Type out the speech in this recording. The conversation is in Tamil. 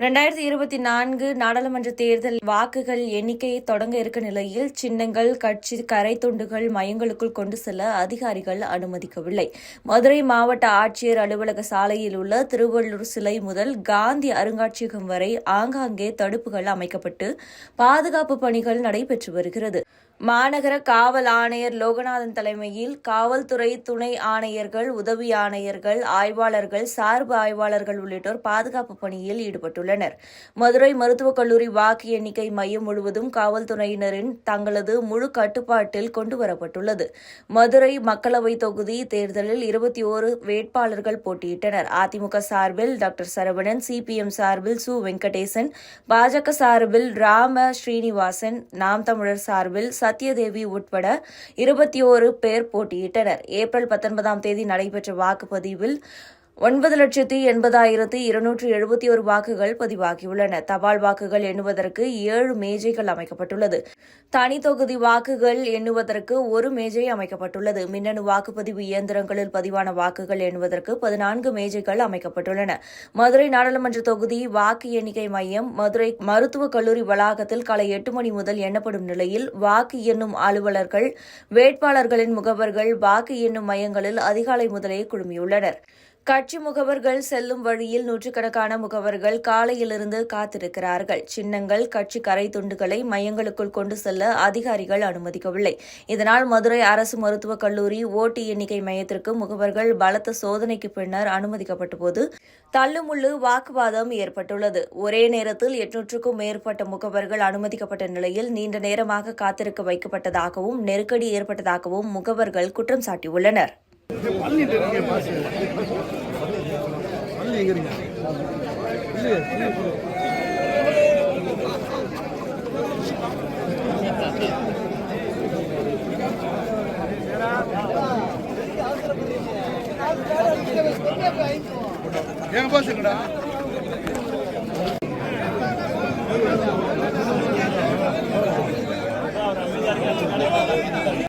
ரெண்டாயிரத்தி இருபத்தி நான்கு நாடாளுமன்ற தேர்தல் வாக்குகள் எண்ணிக்கையை தொடங்க இருக்க நிலையில் சின்னங்கள் கட்சி கரை துண்டுகள் மையங்களுக்குள் கொண்டு செல்ல அதிகாரிகள் அனுமதிக்கவில்லை. மதுரை மாவட்ட ஆட்சியர் அலுவலக சாலையில் உள்ள திருவள்ளூர் சிலை முதல் காந்தி அருங்காட்சியகம் வரை ஆங்காங்கே தடுப்புகள் அமைக்கப்பட்டு பாதுகாப்பு பணிகள் நடைபெற்று வருகிறது. மாநகர காவல் ஆணையர் லோகநாதன் தலைமையில் காவல்துறை துணை ஆணையர்கள் உதவி ஆணையர்கள் ஆய்வாளர்கள் சார்பு ஆய்வாளர்கள் உள்ளிட்டோர் பாதுகாப்பு பணியில் ஈடுபட்டுள்ளனர். மதுரை மருத்துவக் கல்லூரி வாக்கு எண்ணிக்கை மையம் முழுவதும் காவல்துறையினரின் தங்களது முழு கட்டுப்பாட்டில் கொண்டுவரப்பட்டுள்ளது மதுரை மக்களவைத் தொகுதி தேர்தலில் இருபத்தி ஓரு வேட்பாளர்கள் போட்டியிட்டனர். அதிமுக சார்பில் டாக்டர் சரவணன் சிபிஎம் சார்பில் சு. வெங்கடேசன் பாஜக சார்பில் ராம ஸ்ரீனிவாசன் நாம் தமிழர் சார்பில் சத்யதேவி உட்பட இருபத்தி ஓரு பேர் போட்டியிட்டனர். ஏப்ரல் பத்தொன்பதாம் தேதி நடைபெற்ற வாக்குப்பதிவில் ஒன்பது லட்சத்தி எண்பதாயிரத்து இருநூற்று எழுபத்தி ஒரு வாக்குகள் பதிவாகியுள்ளன. தபால் வாக்குகள் எண்ணுவதற்கு ஏழு மேஜைகள் அமைக்கப்பட்டுள்ளது. தனி தொகுதி வாக்குகள் எண்ணுவதற்கு ஒரு மேஜை அமைக்கப்பட்டுள்ளது. மின்னணு வாக்குப்பதிவு இயந்திரங்களில் பதிவான வாக்குகள் எண்ணுவதற்கு பதினான்கு மேஜைகள் அமைக்கப்பட்டுள்ளன. மதுரை நாடாளுமன்ற தொகுதி வாக்கு எண்ணிக்கை மையம் மதுரை மருத்துவக் கல்லூரி வளாகத்தில் காலை எட்டு மணி முதல் எண்ணப்படும் நிலையில் வாக்கு எண்ணும் அலுவலர்கள் வேட்பாளர்களின் முகவர்கள் வாக்கு எண்ணும் மையங்களில் அதிகாலை முதலே குழுமியுள்ளனர். கட்சி முகவர்கள் செல்லும் வழியில் நூற்றுக்கணக்கான முகவர்கள் காலையிலிருந்து காத்திருக்கிறார்கள். சின்னங்கள் கட்சி கரை துண்டுகளை மையங்களுக்குள் கொண்டு செல்ல அதிகாரிகள் அனுமதிக்கவில்லை. இதனால் மதுரை அரசு மருத்துவக் கல்லூரி ஓட்டு எண்ணிக்கை மையத்திற்கு முகவர்கள் பலத்த சோதனைக்கு பின்னர் அனுமதிக்கப்பட்டபோது தள்ளுமுள்ளு வாக்குவாதம் ஏற்பட்டுள்ளது. ஒரே நேரத்தில் எட்நூற்றுக்கும் மேற்பட்ட முகவர்கள் அனுமதிக்கப்பட்ட நிலையில் நீண்ட நேரமாக காத்திருக்க வைக்கப்பட்டதாகவும் நெருக்கடி ஏற்பட்டதாகவும் முகவர்கள் குற்றம் சாட்டியுள்ளனர். பள்ளிட்டு இருக்கீங்க பாஸ்